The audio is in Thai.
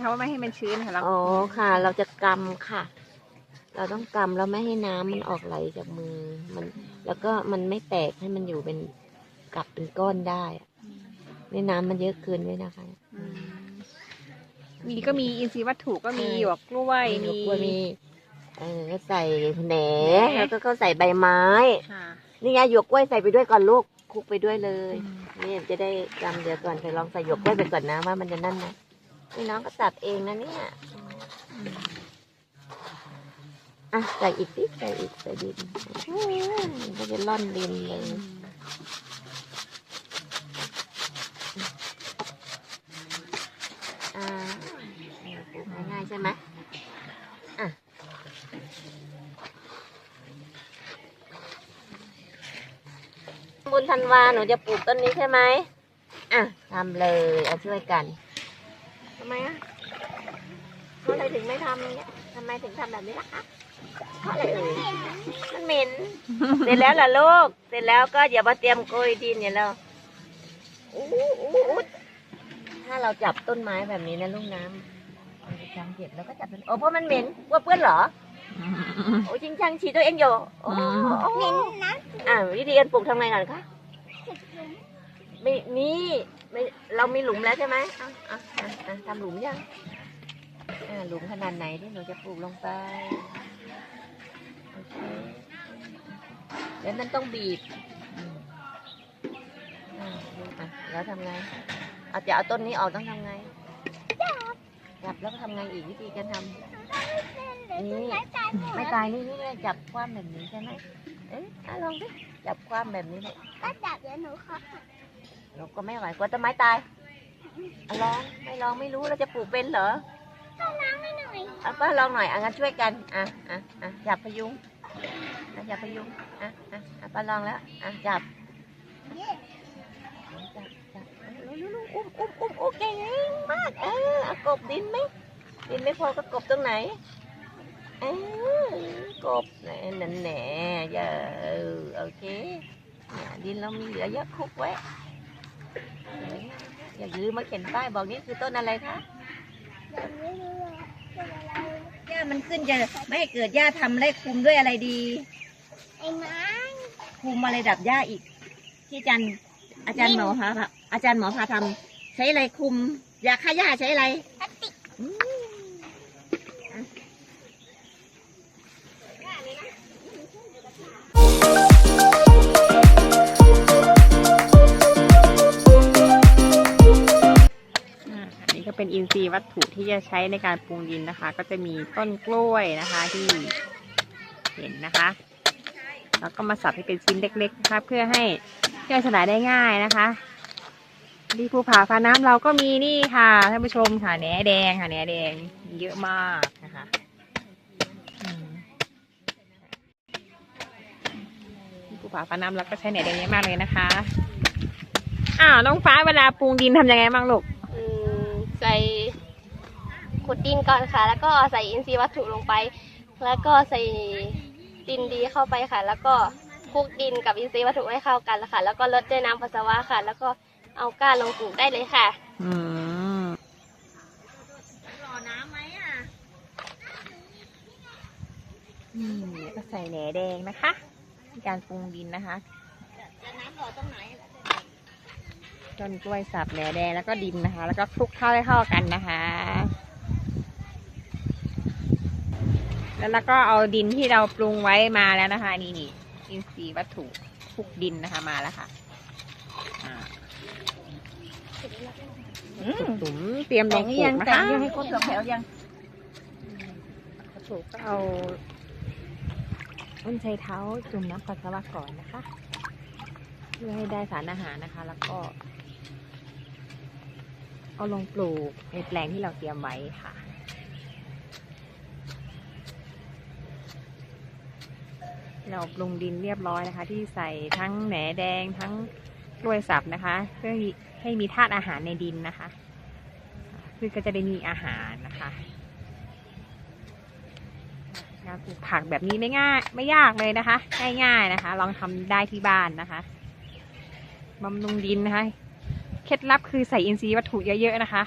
คะว่าไม่ให้มันชื้นค่ะเราอ๋อค่ะ เราจะกำค่ะ เราต้องกำแล้วไม่ให้น้ำมันออกไหลจากมือมัน แล้วก็มันไม่แตกให้มันอยู่เป็นกลับเป็นก้อนได้อะนี่น้ำมันเยอะเกินด้วยนะคะ อืมมีก็มีอินทรีย์วัตถุก็มีใช่หยวกกล้วยมีมี กล้วยมี เออก็ใส่แหนแล้วก็เขาใส่ใบไม้ ค่ะนี่ไงหยวกกล้วยใส่ไปด้วยก่อนลูกคลุกไปด้วยเลย นี่จะได้จำเดี๋ยวก่อนไปลองใส่หยวกกล้วยไปก่อนนะว่ามันจะนั่นนะนี่ น้องก็ตัดเองนะเนี่ยอะใส่อีกนิใส่อีกใส่ดินก็จะล่อนดินเลยอ่าง่ายใช่ไหมอะบุญธันวาหนูจะปลูกต้นนี้ใช่ไหมอะทำเลยเอาช่วยกันำไมอะเพราะอะไรถึงไม่ทำเนี่ยทำไมถึงทำแบบนี้ล่ะคะเพราะอะไรเอ่ยมันเหม็น เสร็จแล้วล่ะลูก เสร็จแล้วก็อย่ามาเตรียมโกยดินเนี่ยแล้วอู้อู้อู้ถ้าเราจับต้นไม้แบบนี้นะลูกน้ำเราจะจำเก็บแล้วก็จับเป็นโอ้เพราะมันเหม็นว่าเปื้อนเหรอ โอ้จริงจังฉีดตัวเองอยู่โอ้เหม็นนะ อ่าวิธีการปลูกทำไงก่อนคะ ไม่มีไม่เรามีหลุมแล้วใช่ไหมอะอะอะอะทำหลุมยังอ่าหลุมขนาดไหนที่หนูจะปลูกลงไปโอเคแล้วมันต้องบีบอืมอ่าอะแล้วทำไงเอาจะเอาต้นนี้ออกต้องทำไงจับแล้วก็ทำไงอีกวิธีการทำ นี่ไม่ตายนี่นี่เลยจับความแบบนี้ใช่ไหมเอ๊ะอะลองดิจับความแบบนี้เลย ก็จับเดี๋ยวหนูขอ เราก็ไม่ไหวกลัวต้นไม้ตายอะลองไม่ลองไม่รู้เราจะปลูกเป็นเหรอไม่หน่อยเอาป้าลองหน่อยอะงั้นช่วยกันอะอะอะจับพยุงอะจับพยุงอะอะอะป้าลองแล้วอะจับเย้จับจับเร็วๆๆอุ้มอุ้มอุ้มโอเคงมากเออเอากบดินไหมดินไม่พอก็กบตรงไหนเออกบแหน่นั่นแหน่อย่าเออโอเคเนี่ยดินเรามีเหลือเยอะคลุกไว้ อย่าลืมมาเขียนป้ายบอกนี่คือต้นอะไรคะยังไม่รู้เลยเป็นอะไรหญ้ามันขึ้นจะไม่ให้เกิดหญ้าทำได้คุมด้วยอะไรดีไอ้น้คุมอะไรดับหญ้าอีก ที่อาจารย์อาจารย์หมอพาอาจารย์หมอพาทำใช้อะไรคุมยาฆ่าหญ้าใช้อะไร เป็นอินทรีย์วัตถุที่จะใช้ในการปรุงดินนะคะ ก็จะมีต้นกล้วยนะคะที่เห็นนะคะ แล้วก็มาสับให้เป็นชิ้นเล็กๆนะคะเพื่อให้ย่อยสลายได้ง่ายนะคะที่ภูผาฟ้าน้ำเราก็มีนี่ค่ะท่านผู้ชมค่ะแหนแดงค่ะแหนแดงเยอะมากนะคะภูผาฟ้าน้ำเราก็ใช้แหนแดงเยอะมากเลยนะคะอ้าวน้องฟ้าเวลาปรุงดินทำยังไงบ้างลูก ใส่ขุดดินก่อนค่ะ แล้วก็ใส่อินทรีย์วัตถุลงไป แล้วก็ใส่ดินดีเข้าไปค่ะ แล้วก็คลุกดินกับอินทรีย์วัตถุให้เข้ากันแล้วค่ะ แล้วก็ลดด้วยน้ำปัสสาวะค่ะ แล้วก็เอาก้านลงปลูกได้เลยค่ะ อืมรอน้ำไหมอะ นี่แล้วก็ใส่แหนแดงนะคะในการปรุงดินนะคะแล้วน้ำรอตรงไหน ต้นกล้วยสับแหนแดงแล้วก็ดินนะคะ แล้วก็คลุกเข้าให้เข้ากันนะคะ แล้วเราก็เอาดินที่เราปรุงไว้มาแล้วนะคะ นี่นี่อินทรีย์วัตถุคลุกดินนะคะมาแล้วค่ะอ่าตุ๋มเตรียมลแต่งงปลูยักงนะแต่งคะยังให้ครบสองแถวยังปลูกก็เอาต้นไชเท้าจุ่มน้ำปัสสาวะก่อนนะคะ เพื่อให้ได้สารอาหารนะคะ แล้วก็ เอาลงปลูกในแปลงที่เราเตรียมไว้ค่ะ เราปรุงดินเรียบร้อยนะคะ ที่ใส่ทั้งแหนแดงทั้งกล้วยสับนะคะ เพื่อให้มีธาตุอาหารในดินนะคะคือก็จะได้มีอาหารนะคะการปลูกผักแบบนี้ไม่ง่าย ไม่ยากเลยนะคะ ง่ายๆนะคะ ลองทำได้ที่บ้านนะคะบำรุงดินนะคะ เคล็ดลับคือใส่อินทรีย์วัตถุเยอะๆนะคะ